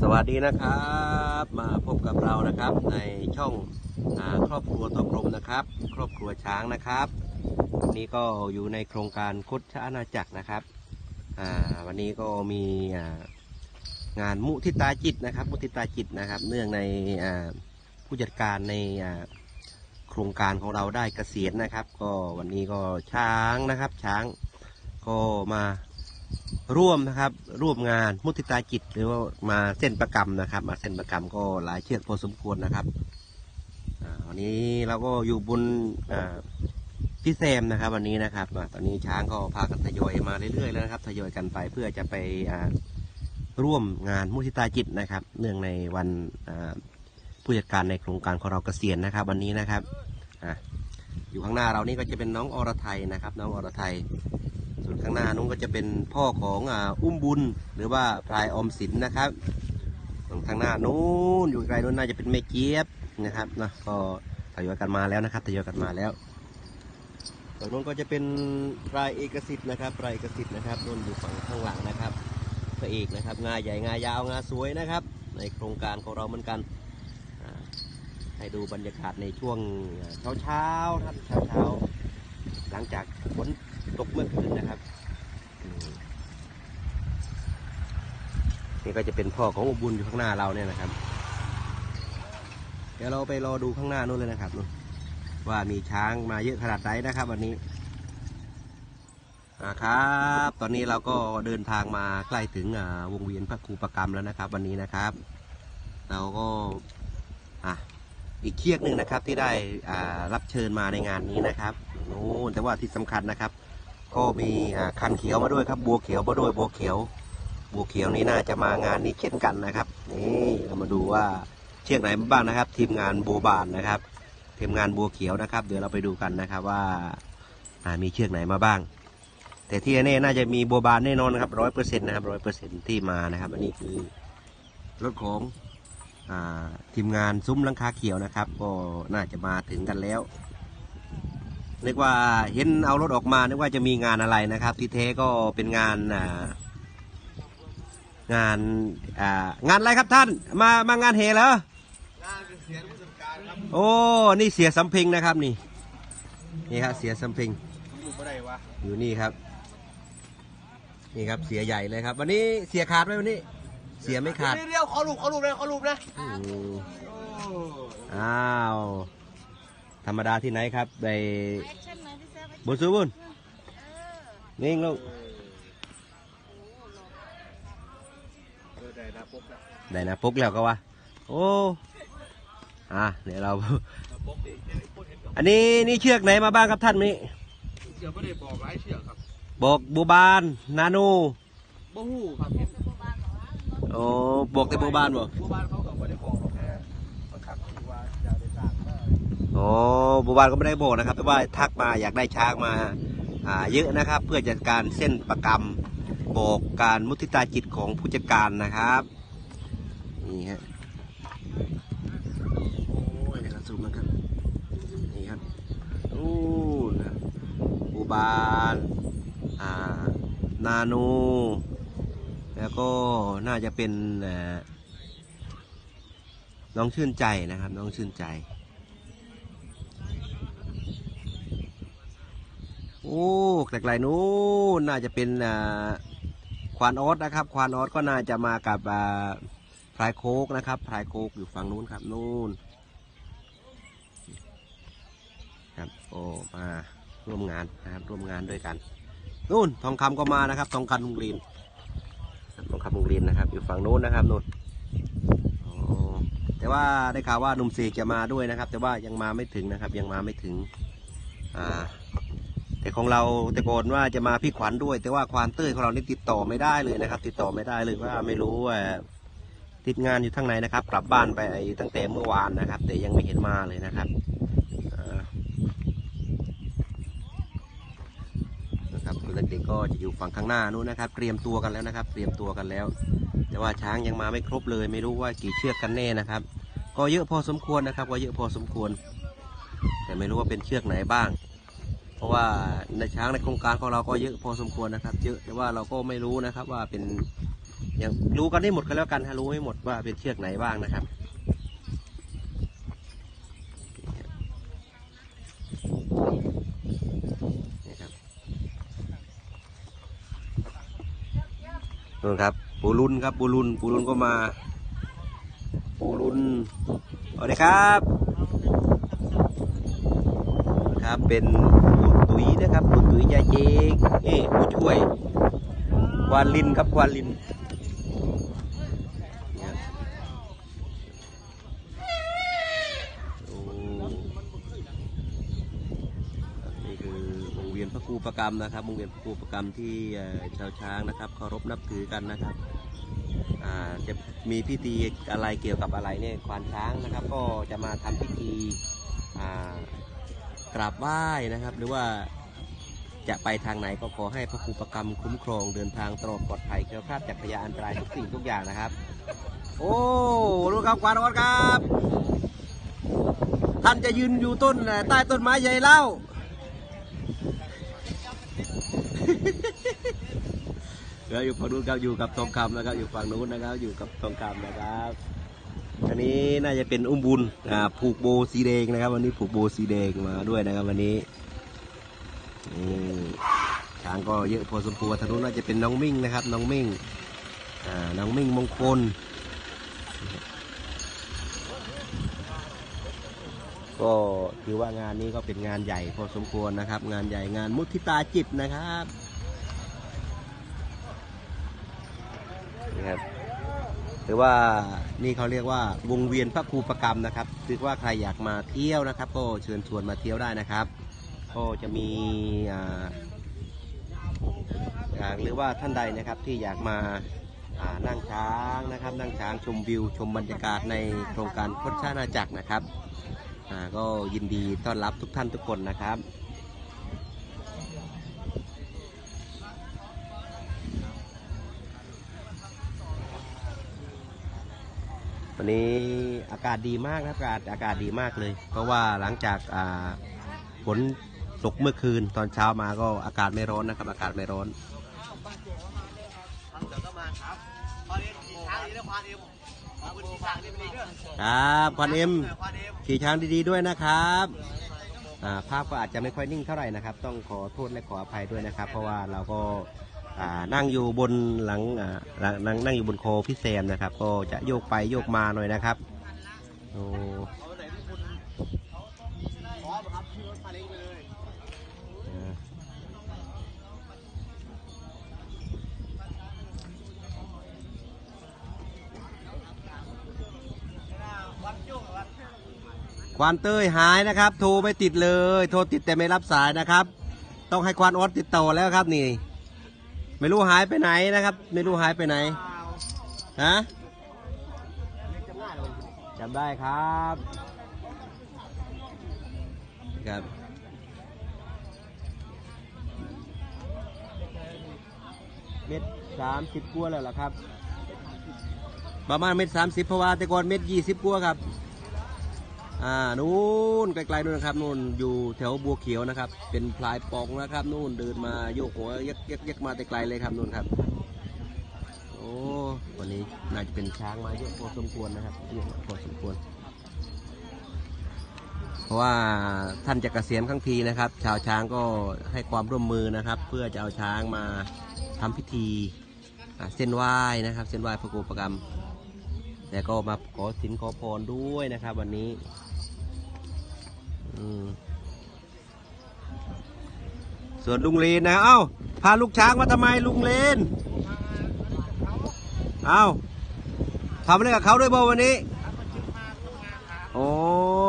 สวัสดีนะครับมาพบกับเรานะครับในช่องอครอบครัวตกลมนะครับ ครอบครัวช้างนะครับวันนี้ก็อยู่ในโครงการคุดชอาณาจักรนะครับวันนี้ก็มีงานมุทิตาจิตนะครับ มุทิตาจิตนะครับ เนื่องในผู้จัดการในโครงการของเราได้เกษียณนะครับ ก็วันนี้ก็ช้างนะครับช้างก็มา ร่วมนะครับร่วมงานมุทิตาจิต หรือว่ามาเส้นประกรรมนะครับ มาเส้นประกรรมก็หลายเชือกพอสมควรนะครับวันนี้เราก็อยู่บนพี่แซมนะครับ วันนี้นะครับตอนนี้ช้างก็พากันทยอยมาเรื่อยๆแล้วนะครับทยอยกันไปเพื่อจะไปร่วมงานมุทิตาจิตนะครับ เนื่องในวันผู้จัดการในโครงการของเราเกษียณนะครับ วันนี้นะครับออยู่ข้างหน้าเรานี่ก็จะเป็นน้องอรไทยนะครับ น้องอรไทย ส่วนข้างหน้านู้นก็จะเป็นพ่อของอ่าอุ้มบุญ หรือว่าพลายอมสินนะครับส่วนข้างหน้านู้นอยู่ไกลนู้นน่าจะเป็นแม่เจี๊ยบนะครับนะก็ทยอยกันมาแล้วนะครับทยอยกันมาแล้วส่วนนู้นก็จะเป็นพลายเอกสิทธิ์นะครับพลายเอกสิทธิ์นะครับนู้นอยู่ฝั่งข้างหลังนะครับพระเอกนะครับงาใหญ่งายาวงาสวยนะครับ ในโครงการของเราเหมือนกันให้ดูบรรยากาศในช่วงเช้าเช้าครับเช้าเช้าหลังจากฝน ตกเมื่อคืนนะครับ นี่ก็จะเป็นพ่อของอุบุญอยู่ข้างหน้าเราเนี่ยนะครับ เดี๋ยวเราไปรอดูข้างหน้านู้นเลยนะครับนู่นว่ามีช้างมาเยอะขนาดไหนนะครับ วันนี้อ่าครับ ตอนนี้เราก็เดินทางมาใกล้ถึงวงเวียนพระครูประกรรมแล้วนะครับ วันนี้นะครับ เราก็อะอีกเชือกหนึ่งนะครับที่ได้รับเชิญมาในงานนี้นะครับโอ้แต่ว่าที่สำคัญนะครับ ก็มีคันเขียวมาด้วยครับ บัวเขียวมาด้วยบัวเขียว บัวเขียวนี่น่าจะมางานนี้เช่นกันนะครับนี่เรามาดูว่าเชือกไหนมาบ้างนะครับ ทีมงานบัวบานนะครับทีมงานบัวเขียวนะครับ เดี๋ยวเราไปดูกันนะครับว่ามีเชือกไหนมาบ้าง แต่ที่แน่น่าจะมีบัวบานแน่นอนนะครับร้อยเปอร์เซ็นต์นะครับร้อยเปอร์เซ็นต์ที่มานะครับอันนี้คือรถของอทีมงานซุ้มลังคาเขียวนะครับ ก็น่าจะมาถึงกันแล้ว นึกว่าเห็นเอารถออกมานึกว่าจะมีงานอะไรนะครับ ที่แท้ก็เป็นงานอ่างานอ่างานอะไรครับท่าน มามางานเฮเหรองานเกษียณผู้จัดการครับโอ้นี่เสียสำเพ็งนะครับนี่นี่ครับเสียสำเพ็งผมอยู่บ่ได้วะอยู่นี่ครับ นี่ครับเสียใหญ่เลยครับ วันนี้เสียขาดไหมวันนี้ เสียไม่ขาดเรียวๆขอรูปขอรูปเลยขอรูปนะอืมโอ้อ้าว ธรรมดาที่ไหนครับไปแอคชั่นหน่อยพี่เซอร์ไปบุญสูบุญเออนิ่งลูกเออได้นะปุ๊บนะได้นะปุ๊กแล้วก็ว่าโอ้อะเดี๋ยวเราปุ๊บดิเดี๋ยวไอ้พูดเห็นกับอันนี้นี่เชือกไหนมาบ้างครับท่านนี้เดี๋ยวไม่ได้บอกหลายเชือกครับ บอกบูบานนานูบ่ฮู้ครับเห็นโอ้บอกแต่บูบานบอกผู้บ้านเขา โอ้บูบานก็ไม่ได้บอกนะครับ แต่ว่าทักมาอยากได้ช้างมาอ่าเยอะนะครับ เพื่อจัดการเส้นประกรรมบอกการมุทิตาจิตของผู้จัดการนะครับนี่ฮะโอ้ยเดี๋ยวเราซูมนะครับนี่ครับนู่นะบูบานอ่านานูแล้วก็น่าจะเป็นน้องชื่นใจนะครับ น้องชื่นใจ โอ้ไกลๆนู้นน่าจะเป็นควานออสนะครับ ควานออสก็น่าจะมากับพลายโคกนะครับพลายโคกอยู่ฝั่งนู้นครับนู้นครับโอ้มาร่วมงานนะครับร่วมงานด้วยกันนู่นทองคำก็มานะครับ ทองคำลุงลีนทองคำลุงลีนนะครับ อยู่ฝั่งนู้นนะครับนู่นแต่ว่าได้ข่าวว่าหนุ่มเสกจะมาด้วยนะครับ แต่ว่ายังมาไม่ถึงนะครับ ยังมาไม่ถึงอ่า แต่ของเราแต่ก่อนว่าจะมาพี่ขวัญด้วย แต่ว่าควานเต้ยของเรานี่ติดต่อไม่ได้เลยนะครับ ติดต่อไม่ได้เลยว่าไม่รู้ว่าติดงานอยู่ทั้งไหนนะครับ กลับบ้านไปตั้งแต่เมื่อวานนะครับ แต่ยังไม่เห็นมาเลยนะครับนะครับเด็กๆก็จะอยู่ฝั่งข้างหน้านู้นนะครับ เตรียมตัวกันแล้วนะครับ เตรียมตัวกันแล้ว แต่ว่าช้างยังมาไม่ครบเลย ไม่รู้ว่ากี่เชือกกันแน่นะครับ ก็เยอะพอสมควรนะครับ ก็เยอะพอสมควร แต่ไม่รู้ว่าเป็นเชือกไหนบ้าง เพราะว่าในช้างในโครงการของเราก็เยอะพอสมควรนะครับ เยอะแต่ว่าเราก็ไม่รู้นะครับว่าเป็นยังรู้กันได้หมดก็แล้วกันฮะรู้ให้หมดว่าเป็นเชือกไหนบ้างนะครับนี่ครับนู่นครับ ปูรุนครับ ปูรุนปูรุนก็มา ปูรุนสวัสดีครับ ครับ เป็นผู้ตุ๋ยนะครับผู้ตุ๋ยยาเจงนี่ผู้ช่วย ควานลินครับควานลินนี่ยโอ้นี่คือวงเวียนพระครูประกรรมนะครับวงเวียนพระครูประกรรมที่ชาวช้างนะครับเคารพนับถือกันนะครับจะมีพิธีอะไรเกี่ยวกับอะไรเนี่ยควานช้างนะครับ ก็จะมาทำพิธีอ่า กราบไหว้นะครับ หรือว่าจะไปทางไหนก็ขอให้พระครูประกรรมคุ้มครองเดินทางตลอดปลอดภัยแคล้วคลาดจากพยาอันตรายทุกสิ่งทุกอย่างนะครับ โอ้ดูครับควานออดครับ ท่านจะยืนอยู่ต้นใต้ต้นไม้ใหญ่เล่าเดี๋ยวอยู่ฝั่งนู้นครับอยู่กับทองคำนะครับอยู่ฝั่งนู้นนะครับอยู่กับทองคำนะครับ้น่าจะเป็นอุ้มบุญอ่าผูกโบสีแดงนะครับ วันนี้ผูกโบสีแดงมาด้วยนะครับ วันนี้นี่ช้างก็เยอะพอสมควรทางนู้นน่าจะเป็นน้องมิ่งนะครับ น้องมิ่งอ่าน้องมิ่งมงคลก็ถือว่างานนี้ก็เป็นงานใหญ่พอสมควรนะครับ งานใหญ่งานมุทิตาจิตนะครับนี่ครับ ถือว่านี่เขาเรียกว่าวงเวียนพระครูประกรรมนะครับถือว่าใครอยากมาเที่ยวนะครับ ก็เชิญชวนมาเที่ยวได้นะครับ ก็จะมีหรือว่าท่านใดนะครับที่อยากมาานั่งช้างนะครับ นั่งช้างชมวิว ชมบรรยากาศในโครงการพจนานาจักรนะครับก็ยินดีต้อนรับทุกท่านทุกคนนะครับ วันนี้อากาศดีมากนะครับอากาศอากาศดีมากเลย เพราะว่าหลังจากฝนตกเมื่อคืนตอนเช้ามาก็อากาศไม่ร้อนนะครับ อากาศไม่ร้อนครับควันเอ็มขี่ช้างดีๆด้วยนะครับภาพก็อาจจะไม่ค่อยนิ่งเท่าไหร่นะครับ ต้องขอโทษและขออภัยด้วยนะครับ เพราะว่าเราก็ นั่งอยู่บนหลังหลังนั่งนั่งอยู่บนโคพี่แซมนะครับ ก็จะโยกไปโยกมาหน่อยนะครับโอ้ควานเต้ยหายนะครับ โทรไม่ติดเลย โทรติดแต่ไม่รับสายนะครับ ต้องให้ควานออสติดต่อแล้วครับนี่ ไม่รู้หายไปไหนนะครับ ไม่รู้หายไปไหนฮะจำได้ครับครับเม็ดสามสิบกัวแล้วล่ะครับ ประมาณเม็ดสามสิบเพราะว่าแต่ก่อนเม็ดยี่สิบกัวครับ อ่านู่นไกลๆนู่นนะครับนู่นอยู่แถวบัวเขียวนะครับ เป็นพลายปองนะครับนู่นเดินมาโยกหัวยักยักยักมาแต่ไกลเลยครับนู่นครับโอ้วันนี้น่าจะเป็นช้างมาเยอะพอสมควรนะครับเยอะพอสมควร เพราะว่าท่านจะเกษียณครั้งทีนะครับ ชาวช้างก็ให้ความร่วมมือนะครับ เพื่อจะเอาช้างมาทำพิธีเส้นไหว้นะครับ เส้นไหว้พระครูประกรรมแล้วก็มาขอสินขอพรด้วยนะครับ วันนี้ ส่วนลุงเลนนะเอ้าพาลูกช้างมาทำไมลุงเลนเอ้าทำอะไรกับเขาด้วยบ่วันนี้โอ้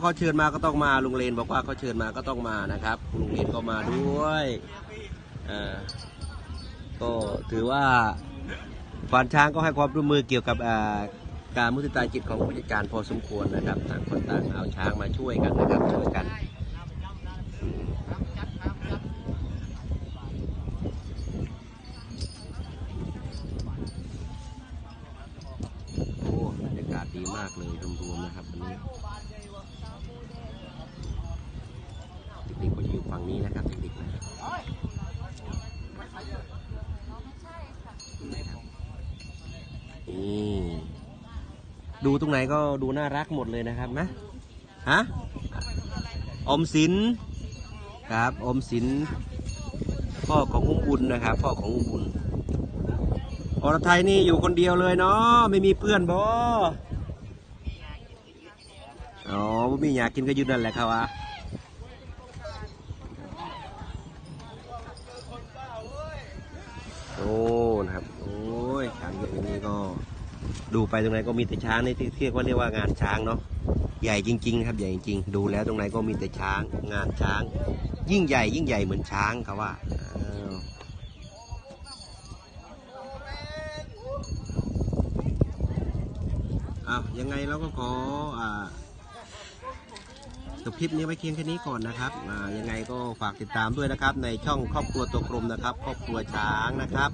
เขาเชิญมาก็ต้องมาลุงเลนบอกว่าเขาเชิญมาก็ต้องมานะครับลุงเลนก็มาด้วยอ่าก็ถือว่าควานช้างก็ให้ความร่วมมือเกี่ยวกับการมุติตาจิตของผู้จัดการพอสมควรนะครับต่างคนต่างเอาช้างมาช่วยกันนะครับช่วยกันอืมโอ้บรรยากาศดีมากเลย รวมๆนะครับวันนี้เด็กๆก็จะอยู่ฝั่งนี้นะครับเด็กๆนะดูตรงไหนก็ดูน่ารักหมดเลยนะครับนะฮะอมสินครับอมสินพ่อของอุ้มบุญนะครับพ่อของอุ้มบุญอรไทยนี่อยู่คนเดียวเลยเนาะไม่มีเพื่อนบ่อ๋ อบ่มีอยากกินก็อยืนนั่นแหละครับว่าโอ้นะครับ โอ้ยช้างเยอะอย่างนี้ก็ ดูไปตรงไหนก็มีแต่ช้างในที่เรียกว่าเรียกว่างานช้างเนาะ ใหญ่จริง ๆ ครับใหญ่จริงๆดูแล้วตรงไหนก็มีแต่ช้าง งานช้าง ยิ่งใหญ่ ยิ่งใหญ่เหมือนช้างครับว่าอ้าวยังไงเราก็ขออ่า จบคลิปนี้ไว้เพียงแค่นี้ก่อนนะครับยังไงก็ฝากติดตามด้วยนะครับ ในช่องครอบครัวตัวกลมนะครับ ครอบครัวช้างนะครับ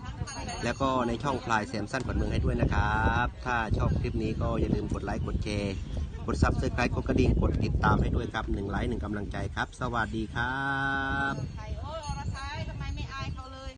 แล้วก็ในช่องพลายแซมสั้นขวัญเมืองให้ด้วยนะครับ ถ้าชอบคลิปนี้ก็อย่าลืมกดไลค์กดแชร์กดซับสไครต์กดกระดิ่งกดติดตามให้ด้วยครับหนึ่งไลค์หนึ่งกำลังใจครับ สวัสดีครับ